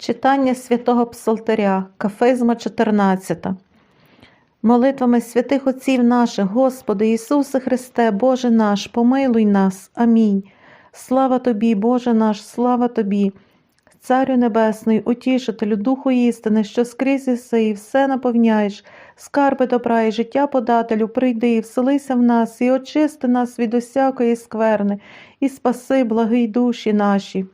Читання святого Псалтиря, Кафизма 14. Молитвами святих отців наших, Господи Ісусе Христе, Боже наш, помилуй нас. Амінь. Слава Тобі, Боже наш, слава Тобі, Царю Небесний, утішителю, Духу істини, що скрізь іси і все наповняєш, скарби добра і життя подателю, прийди вселися в нас, і очисти нас від усякої скверни, і спаси, благий душі наші.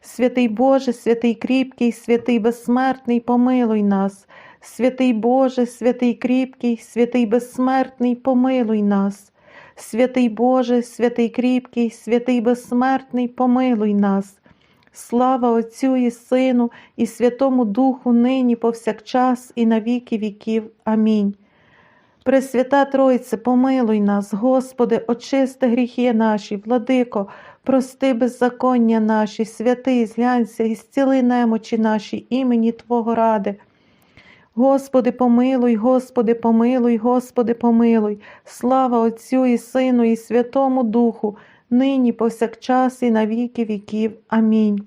Святий Боже, святий кріпкий, святий безсмертний, помилуй нас. Святий Боже, святий кріпкий, святий безсмертний, помилуй нас. Святий Боже, святий кріпкий, святий безсмертний, помилуй нас. Слава Отцю і Сину, і Святому Духу, нині, повсякчас, і на віки віків. Амінь. Пресвята Тройце, помилуй нас, Господи, очисти гріхи наші, владико, прости беззаконня наші, святий, зглянься і зціли немочі наші імені Твого ради. Господи, помилуй, Господи, помилуй, Господи, помилуй, слава Отцю і Сину, і Святому Духу, нині, повсякчас, і на віки віків. Амінь.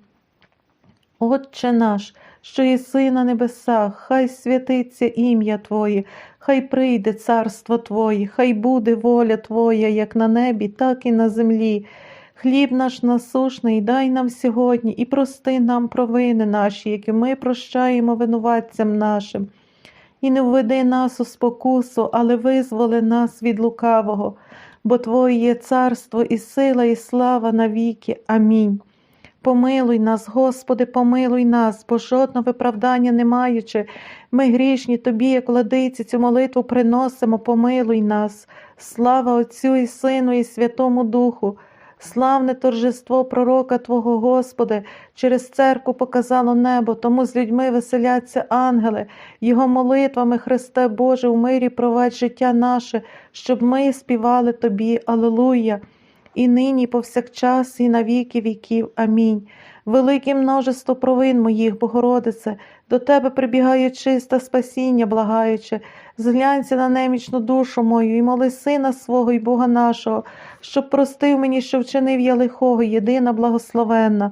Отче наш, що єси на небесах, хай святиться ім'я Твоє, хай прийде царство Твоє, хай буде воля Твоя, як на небі, так і на землі. Хліб наш насушний дай нам сьогодні і прости нам провини наші, які ми прощаємо винуватцям нашим. І не введи нас у спокусу, але визволи нас від лукавого, бо Твоє є царство і сила, і слава навіки. Амінь. Помилуй нас, Господи, помилуй нас, бо жодного виправдання не маючи. Ми грішні Тобі, як владиці, цю молитву приносимо, помилуй нас. Слава Отцю і Сину, і Святому Духу. Славне торжество пророка Твого Господи, через церкву показало небо, тому з людьми веселяться ангели, Його молитвами, Христе Боже, у мирі провадь життя наше, щоб ми співали Тобі, Аллилуйя, і нині, повсякчас, і на віки віків. Амінь. Велике множество провин моїх, Богородице, до Тебе прибігає чисте спасіння, благаючи, зглянься на немічну душу мою і моли Сина свого і Бога нашого, щоб простив мені, що вчинив я лихого, єдина благословенна.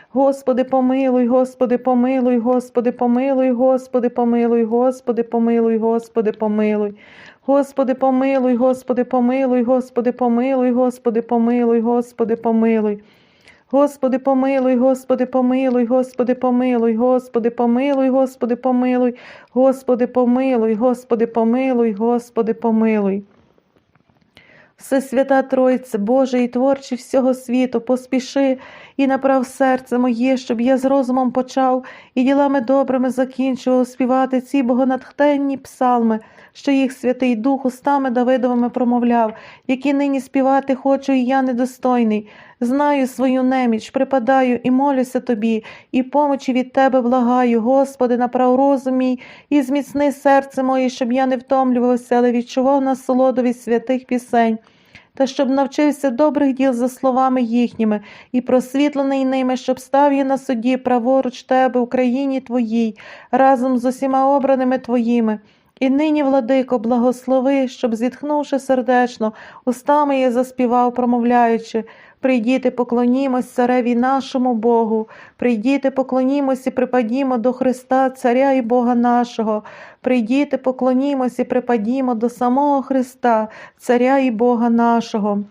Господи, помилуй, Господи, помилуй, Господи, помилуй, Господи, помилуй, Господи, помилуй, Господи, помилуй. Господи, помилуй, Господи, помилуй, Господи, помилуй, Господи, помилуй, Господи, помилуй. Господи, помилуй, Господи, помилуй, Господи, помилуй, Господи, помилуй, Господи, помилуй, Господи, помилуй, Господи, помилуй, Господи, помилуй. Всесвята Тройце, Боже і творче всього світу, поспіши і направ серце моє, щоб я з розумом почав і ділами добрими закінчував співати ці богонатхтенні псалми, що їх Святий Дух устами Давидовими промовляв, які нині співати хочу, і я недостойний. Знаю свою неміч, припадаю і молюся тобі, і помочі від тебе благаю, Господи, направ розум мій, і зміцни серце моє, щоб я не втомлювався, але відчував насолоду від святих пісень. Та щоб навчився добрих діл за словами їхніми, і просвітлений ними, щоб став я на суді праворуч тебе, Україні Твоїй, разом з усіма обраними Твоїми. І нині, владико, благослови, щоб, зітхнувши сердечно, устами я заспівав, промовляючи, прийдіте, поклонімось цареві нашому Богу, прийдіте, поклонімось і припадімо до Христа, Царя і Бога нашого, прийдіте, поклонімось і припадімо до самого Христа, Царя і Бога нашого.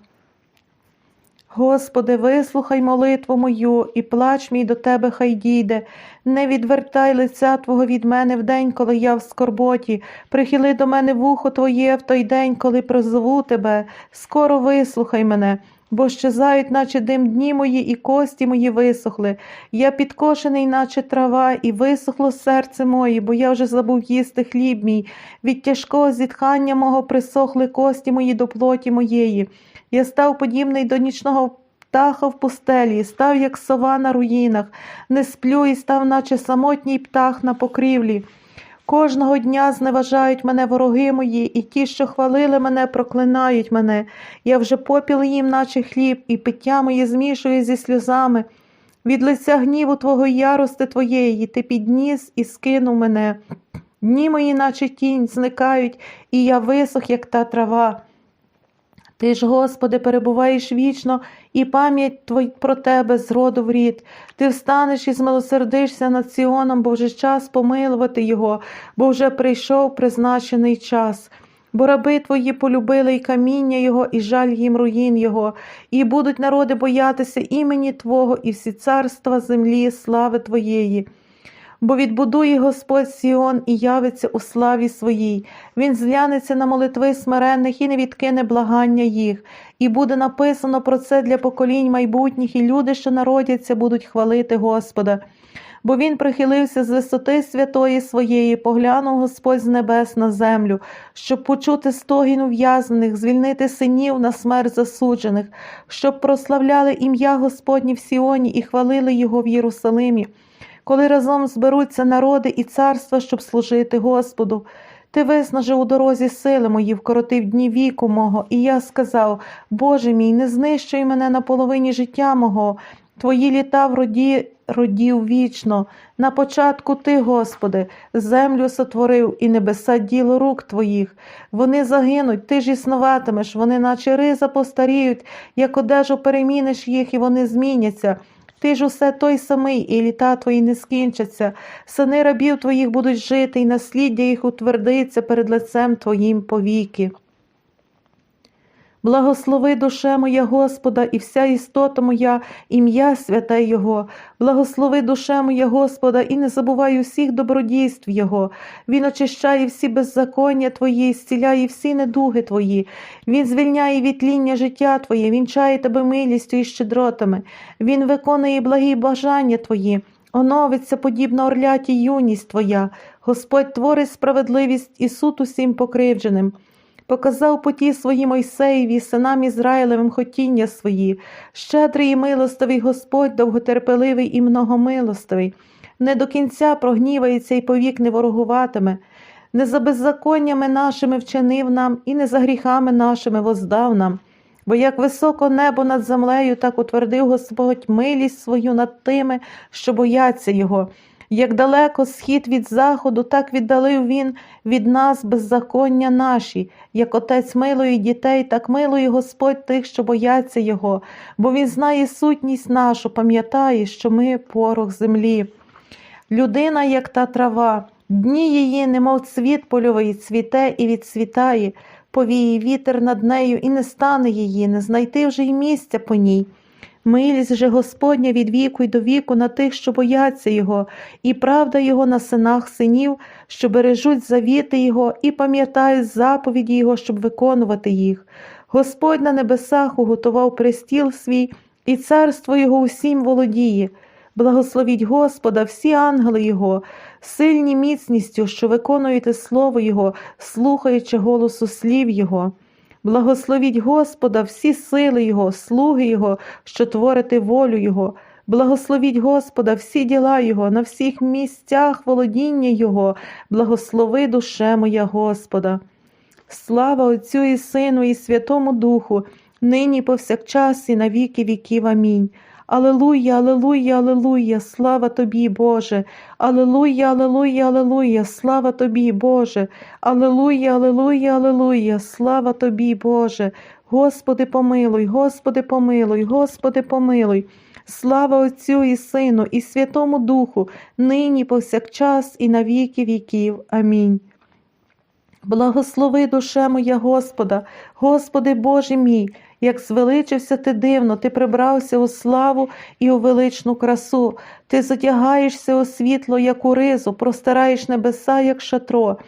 Господи, вислухай молитву мою, і плач мій до Тебе хай дійде. Не відвертай лиця Твого від мене в день, коли я в скорботі. Прихили до мене вухо Твоє в той день, коли прозову Тебе. Скоро вислухай мене. Бо щезають, наче дим дні мої, і кості мої висохли. Я підкошений, наче трава, і висохло серце моє, бо я вже забув їсти хліб мій. Від тяжкого зітхання мого присохли кості мої до плоті моєї. Я став подібний до нічного птаха в пустелі, став, як сова на руїнах, не сплю і став, наче самотній птах на покрівлі. Кожного дня зневажають мене вороги мої, і ті, що хвалили мене, проклинають мене. Я вже попіл їм, наче хліб, і пиття моє змішую зі сльозами. Від лиця гніву твого ярости твоєї ти підніс і скинув мене. Дні мої, наче тінь, зникають, і я висох, як та трава. Ти ж, Господи, перебуваєш вічно, і пам'ять твой про тебе з роду в рід. Ти встанеш і змилосердишся над Сіоном, бо вже час помилувати його, бо вже прийшов призначений час. Бо раби твої полюбили і каміння Його, і жаль їм руїн Його, і будуть народи боятися імені Твого, і всі царства землі, слави Твоєї. Бо відбудує Господь Сіон і явиться у славі своїй. Він зглянеться на молитви смиренних і не відкине благання їх. І буде написано про це для поколінь майбутніх, і люди, що народяться, будуть хвалити Господа. Бо він прихилився з висоти святої своєї, поглянув Господь з небес на землю, щоб почути стогін ув'язнених, звільнити синів на смерть засуджених, щоб прославляли ім'я Господнє в Сіоні і хвалили його в Єрусалимі коли разом зберуться народи і царства, щоб служити Господу. Ти виснажив у дорозі сили мої, вкоротив дні віку мого, і я сказав: Боже мій, не знищуй мене на половині життя мого, твої літа в роді родів вічно. На початку ти, Господи, землю сотворив і небеса діло рук твоїх. Вони загинуть, ти ж існуватимеш, вони, наче риза, постаріють, як одежу переміниш їх, і вони зміняться. Ти ж усе той самий, і літа твої не скінчаться, сини рабів твоїх будуть жити, і насліддя їх утвердиться перед лицем твоїм повіки. Благослови душе моя Господа, і вся істота моя, ім'я святе Його, благослови душе моя Господа, і не забувай усіх добродійств Його. Він очищає всі беззаконня Твої, зціляє всі недуги Твої, Він звільняє від тління життя Твоє, вінчає тебе милістю і щедротами, Він виконує благі бажання Твої. Оновиться подібно орляті юність Твоя, Господь творить справедливість і суд усім покривдженим показав поті свої Мойсеєві, синам Ізраїлевим хотіння свої, щедрий і милостивий Господь, довготерпеливий і многомилостивий, не до кінця прогнівається і повік не ворогуватиме, не за беззаконнями нашими вчинив нам, і не за гріхами нашими воздав нам. Бо як високо небо над землею, так утвердив Господь милість свою над тими, що бояться Його. Як далеко схід від заходу, так віддалив він від нас беззаконня наші, як отець милує дітей, так милує Господь тих, що бояться Його, бо Він знає сутність нашу, пам'ятає, що ми порох землі. Людина, як та трава, дні її, немов цвіт польовий, цвіте і відцвітає, повіє вітер над нею, і не стане її, не знайти вже й місця по ній. Милість же Господня від віку й до віку на тих, що бояться Його, і правда Його на синах синів, що бережуть завіти Його і пам'ятають заповіді Його, щоб виконувати їх. Господь на небесах уготував престіл свій, і царство Його усім володіє. Благословіть Господа, всі ангели Його, сильні міцністю, що виконуєте Слово Його, слухаючи голосу слів Його. Благословіть Господа, всі сили Його, слуги Його, що творите волю Його. Благословіть Господа, всі діла Його, на всіх місцях володіння Його, благослови душе моя Господа. Слава Отцю і Сину, і Святому Духу, нині повсякчас, і на віки віків. Амінь. Алелуя, Алелуя, Алелуя, слава тобі, Боже, Алелуя, Алелуя, Алелуя, слава тобі, Боже, Алелуя, Алелуя, Алелуя, слава тобі, Боже, Господи, помилуй, Господи, помилуй, Господи, помилуй. Слава Отцю і Сину, і Святому Духу, нині повсякчас, і на віки віків. Амінь. Благослови душе моя Господа, Господи Боже мій, як звеличився ти дивно, ти прибрався у славу і у величну красу, ти затягаєшся у світло, як у ризу, простираєш небеса, як шатро.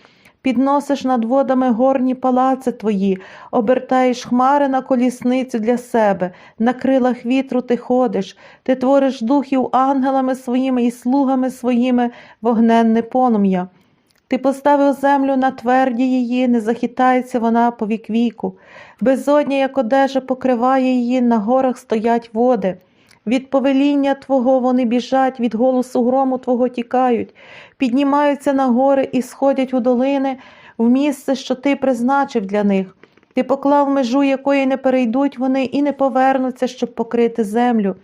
Підносиш над водами горні палаци твої, обертаєш хмари на колісницю для себе, на крилах вітру ти ходиш, ти твориш духів ангелами своїми і слугами своїми. Вогненне полум'я. Ти поставив землю на тверді її, не захитається вона по вік віку. Безодня, як одежа, покриває її, на горах стоять води. Від повеління Твого вони біжать, від голосу грому Твого тікають, піднімаються на гори і сходять у долини в місце, що Ти призначив для них. Ти поклав межу, якої не перейдуть вони і не повернуться, щоб покрити землю.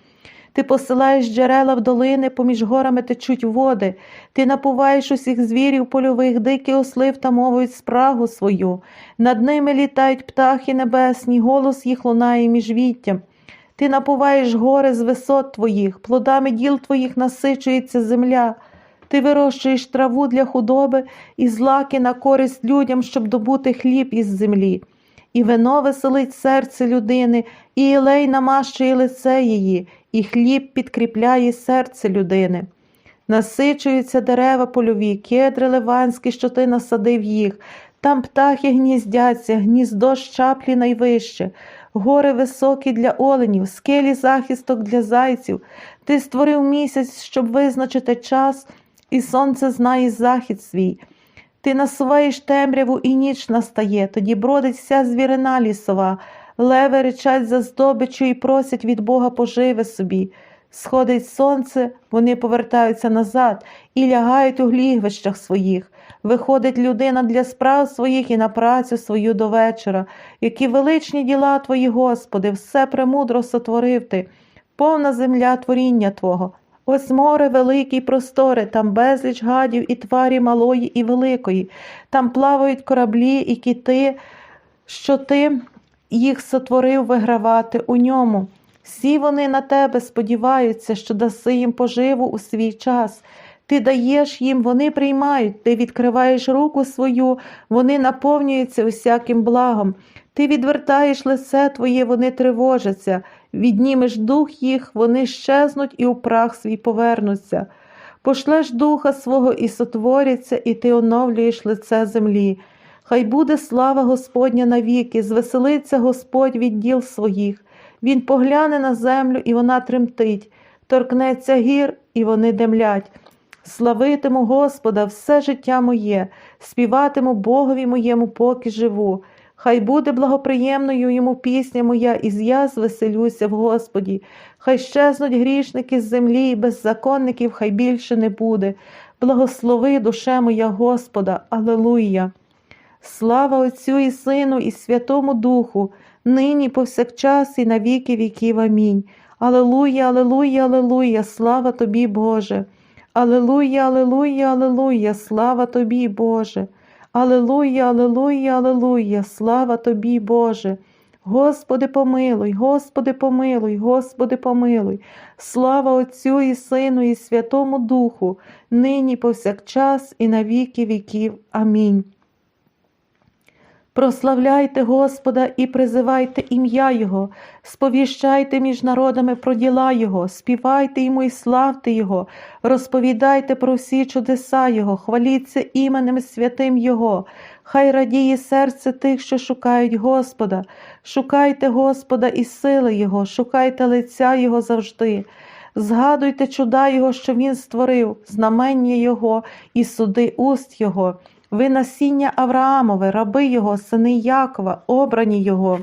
Ти посилаєш джерела в долини, поміж горами течуть води, ти напуваєш усіх звірів польових, дикі осли втамовують спрагу свою, над ними літають птахи небесні, голос їх лунає між віттям. Ти напуваєш гори з висот твоїх, плодами діл твоїх насичується земля. Ти вирощуєш траву для худоби і злаки на користь людям, щоб добути хліб із землі. І вино веселить серце людини, і елей намащує лице її, і хліб підкріпляє серце людини. Насичуються дерева польові, кедри ливанські, що ти насадив їх. Там птахи гніздяться, гніздо щаплі найвище, гори високі для оленів, скелі захисток для зайців. Ти створив місяць, щоб визначити час, і сонце знає захід свій. Ти насуваєш темряву, і ніч настає, тоді бродить вся звірина лісова, леви речать за здобичу і просять від Бога поживи собі. Сходить сонце, вони повертаються назад і лягають у глігвищах своїх. Виходить людина для справ своїх і на працю свою до вечора. Які величні діла Твої, Господи, все премудро сотворив Ти, повна земля творіння Твого. Ось море велике й просторе, там безліч гадів і тварі малої і великої, там плавають кораблі і кити, що ти їх сотворив вигравати у ньому. Всі вони на тебе сподіваються, що даси їм поживу у свій час. Ти даєш їм, вони приймають, ти відкриваєш руку свою, вони наповнюються усяким благом. Ти відвертаєш лице твоє, вони тривожаться, віднімеш дух їх, вони щезнуть і у прах свій повернуться. Пошлеш духа свого і сотворяться, і ти оновлюєш лице землі. Хай буде слава Господня навіки, звеселиться Господь від діл своїх. Він погляне на землю, і вона тремтить, торкнеться гір, і вони демлять. Славитиму Господа все життя моє, співатиму Богові моєму, поки живу. Хай буде благоприємною йому пісня моя, і я звеселюся в Господі. Хай щезнуть грішники з землі, і беззаконників хай більше не буде. Благослови душе моя Господа, Алелуя. Слава Отцю і Сину, і Святому Духу, нині повсякчас, і на віки віків. Амінь. Алелуя, Алелуя, Алелуя, слава тобі, Боже. Алелуя, Алелуя, Алелуя, слава тобі, Боже. Алелуя, Алелуя, Алелуя, слава тобі, Боже. Господи, помилуй, Господи, помилуй, Господи, помилуй. Слава Отцю і Сину, і Святому Духу, нині повсякчас, і на віки віків. Амінь. Прославляйте Господа і призивайте ім'я Його, сповіщайте між народами про діла Його, співайте йому і славте Його, розповідайте про всі чудеса Його, хваліться іменем святим Його, хай радіє серце тих, що шукають Господа, шукайте Господа і сили Його, шукайте лиця Його завжди. Згадуйте чуда Його, що Він створив, знамення Його і суди уст Його. Ви насіння Авраамове, раби Його, сини Якова, обрані Його.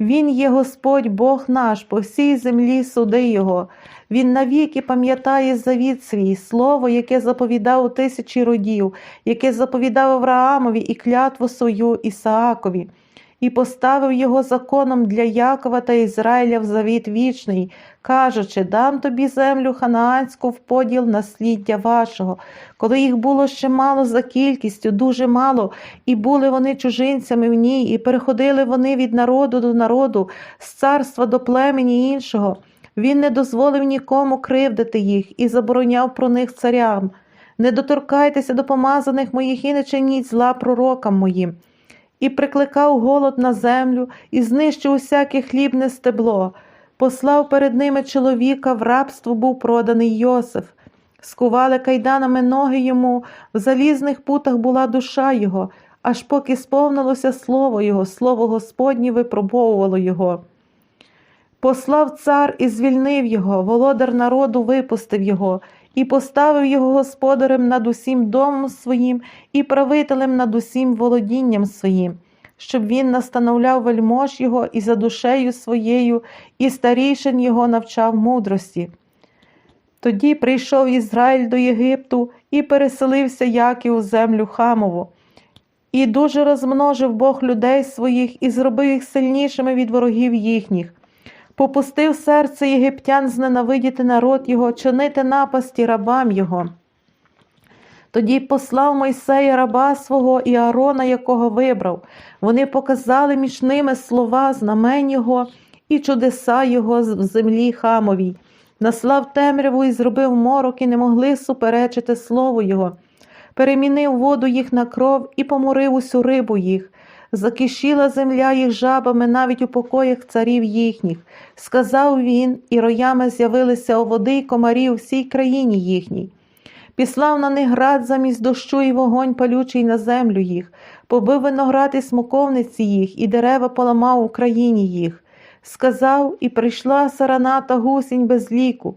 Він є Господь Бог наш, по всій землі суди Його. Він навіки пам'ятає завіт свій, слово, яке заповідав у тисячі родів, яке заповідав Авраамові і клятву свою Ісаакові, і поставив його законом для Якова та Ізраїля в завіт вічний, кажучи, дам тобі землю ханаанську в поділ насліддя вашого. Коли їх було ще мало за кількістю, дуже мало, і були вони чужинцями в ній, і переходили вони від народу до народу, з царства до племені іншого. Він не дозволив нікому кривдити їх і забороняв про них царям. Не доторкайтеся до помазаних моїх і не чиніть зла пророкам моїм. І прикликав голод на землю, і знищив усяке хлібне стебло. Послав перед ними чоловіка, в рабство був проданий Йосиф. Скували кайданами ноги йому, в залізних путах була душа його, аж поки сповнилося слово його, слово Господнє випробовувало його. Послав цар і звільнив його, володар народу випустив його, і поставив його господарем над усім домом своїм і правителем над усім володінням своїм, щоб він настановляв вельмож його і за душею своєю, і старішин його навчав мудрості. Тоді прийшов Ізраїль до Єгипту і переселився Яків у землю Хамову. І дуже розмножив Бог людей своїх і зробив їх сильнішими від ворогів їхніх. Попустив серце єгиптян зненавидіти народ його, чинити напасті рабам його. Тоді послав Мойсея раба свого і Аарона, якого вибрав. Вони показали між ними слова, знамень його і чудеса його в землі хамовій. Наслав темряву і зробив морок, і не могли суперечити слову його. Перемінив воду їх на кров і поморив усю рибу їх. Закишіла земля їх жабами навіть у покоях царів їхніх. Сказав він, і роями з'явилися оводи й комарі у всій країні їхній. Післав на них град замість дощу і вогонь палючий на землю їх, побив виноград і смоковниці їх, і дерева поламав у країні їх. Сказав, і прийшла сарана та гусінь без ліку,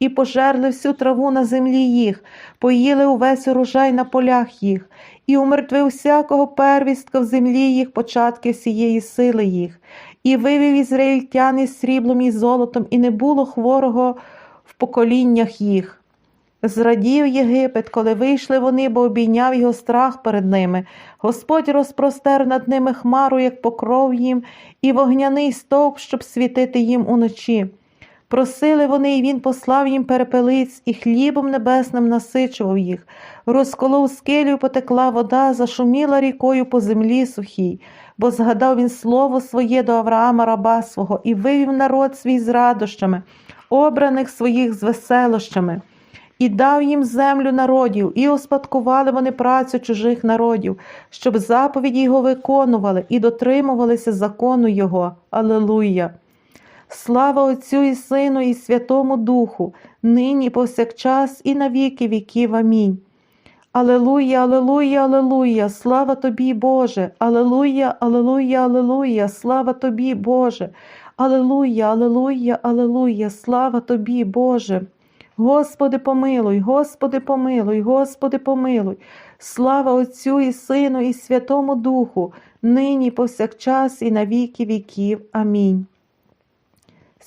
і пожерли всю траву на землі їх, поїли увесь урожай на полях їх, і умертвив всякого первістка в землі їх, початки всієї сили їх, і вивів ізраїльтян із сріблом і золотом, і не було хворого в поколіннях їх. Зрадів Єгипет, коли вийшли вони, бо обійняв його страх перед ними. Господь розпростер над ними хмару, як покров їм, і вогняний стовп, щоб світити їм уночі. Просили вони, і він послав їм перепелиць, і хлібом небесним насичував їх. Розколов скелю, потекла вода, зашуміла рікою по землі сухій, бо згадав він слово своє до Авраама, раба свого, і вивів народ свій з радощами, обраних своїх з веселощами. І дав їм землю народів, і успадкували вони працю чужих народів, щоб заповіді його виконували і дотримувалися закону Його. Алелуя! Слава Отцю і Сину, і Святому Духу, нині повсякчас, і на віки віків. Амінь. Алелуя, Алелуя, Алелуя, слава тобі, Боже, Алелуя, Алелуя, Алелуя, слава тобі, Боже, Алелуя, Алелуя, Алелуя, слава тобі, Боже. Господи, помилуй, Господи, помилуй, Господи, помилуй. Слава Отцю і Сину, і Святому Духу, нині повсякчас, і на віки віків. Амінь.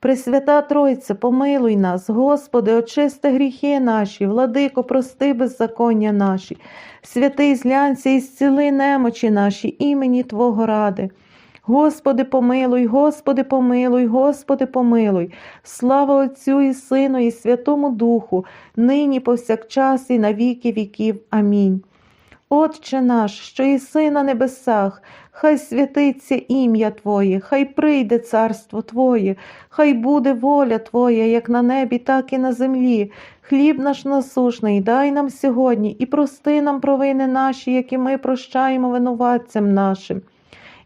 Пресвята Тройця, помилуй нас, Господи, очисти гріхи наші, владико, прости беззаконня наші, святий злянця і зціли немочі наші, імені Твого ради. Господи, помилуй, Господи, помилуй, Господи, помилуй, слава Отцю і Сину, і Святому Духу, нині повсякчас, і на віки віків. Амінь. Отче наш, що єси на небесах, хай святиться ім'я Твоє, хай прийде царство Твоє, хай буде воля Твоя, як на небі, так і на землі. Хліб наш насушний, дай нам сьогодні і прости нам провини наші, які ми прощаємо винуватцям нашим.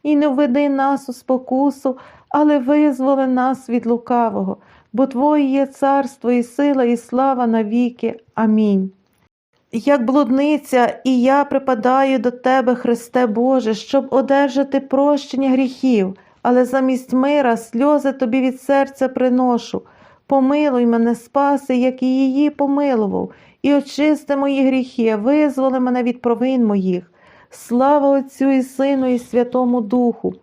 І не введи нас у спокусу, але визволи нас від лукавого, бо Твоє є царство і сила, і слава навіки. Амінь. Як блудниця, і я припадаю до Тебе, Христе Боже, щоб одержати прощення гріхів, але замість мира сльози Тобі від серця приношу. Помилуй мене, спаси, як і її помилував, і очисти мої гріхи, визволи мене від провин моїх. Слава Отцю і Сину, і Святому Духу.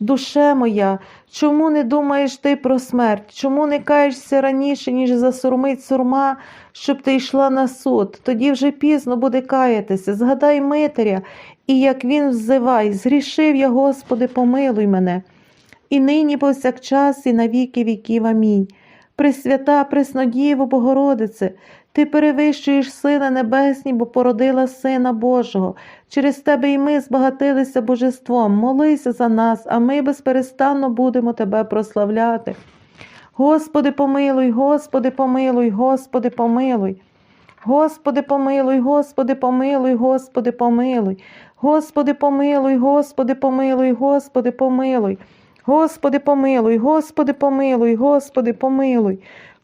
Душе моя, чому не думаєш ти про смерть? Чому не каєшся раніше, ніж засурмить сурма, щоб ти йшла на суд? Тоді вже пізно буде каятися. Згадай Митаря, і як він взивай, згрішив я, Господи, помилуй мене. І нині повсякчас, і на віки віків. Амінь. Пресвята, Преснодієво Богородице, ти перевищуєш сили небесні, бо породила Сина Божого. Через тебе і ми збагатилися божеством. Молися за нас, а ми безперестанно будемо тебе прославляти. Господи, помилуй, Господи, помилуй, Господи, помилуй. Господи, помилуй, Господи, помилуй, Господи, помилуй. Господи, помилуй, Господи, помилуй, Господи, помилуй. Господи, помилуй, Господи, помилуй, Господи, помилуй.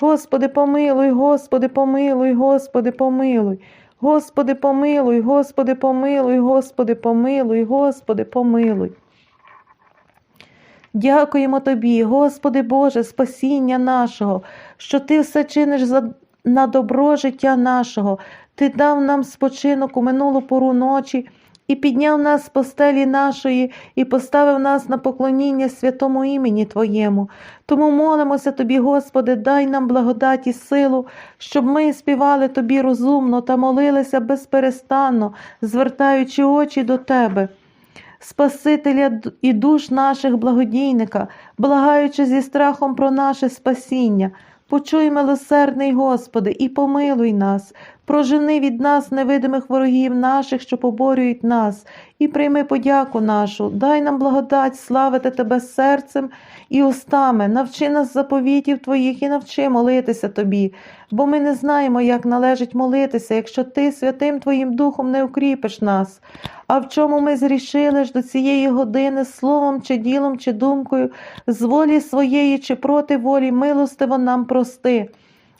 Господи, помилуй, Господи, помилуй, Господи, помилуй. Господи, помилуй, Господи, помилуй, Господи, помилуй, Господи, помилуй. Дякуємо Тобі, Господи Боже, спасіння нашого, що Ти все чиниш за... на добро життя нашого. Ти дав нам спочинок у минулу пору ночі і підняв нас з постелі нашої і поставив нас на поклоніння святому імені Твоєму. Тому молимося Тобі, Господи, дай нам благодать і силу, щоб ми співали Тобі розумно та молилися безперестанно, звертаючи очі до Тебе. Спасителя і душ наших благодійника, благаючи зі страхом про наше спасіння. Почуй, милосердний Господи, і помилуй нас, прожени від нас невидимих ворогів наших, що поборюють нас, і прийми подяку нашу, дай нам благодать славити Тебе серцем і устами, навчи нас заповітів Твоїх і навчи молитися Тобі, бо ми не знаємо, як належить молитися, якщо Ти святим Твоїм Духом не укріпиш нас. А в чому ми зрішили ж до цієї години словом чи ділом, чи думкою, з волі своєї чи проти волі, милостиво нам прости.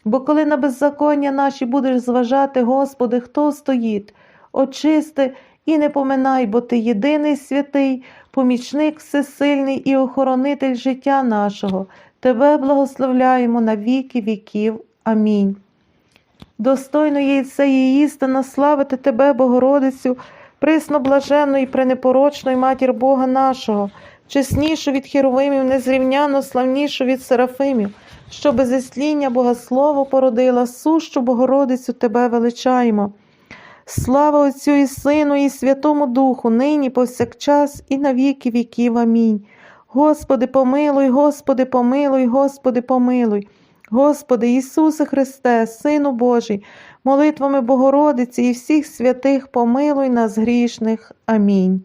Бо коли на беззаконня наші будеш зважати, Господи, хто стоїть? Очисти і не поминай, бо Ти єдиний святий, помічник всесильний і охоронитель життя нашого. Тебе благословляємо на віки віків. Амінь. Достойно є це і істина славити Тебе, Богородицю, присно блаженну і пренепорочну матір Бога нашого, чеснішу від херовимів, незрівняно славнішу від серафимів, що без ісління Богослово породила, сущу Богородицю Тебе величаємо. Слава Отцю і Сину, і Святому Духу, нині повсякчас і на віки віків. Амінь. Господи, помилуй, Господи, помилуй, Господи, помилуй. Господи Ісусе Христе, Сину Божий, молитвами Богородиці і всіх святих помилуй нас грішних. Амінь.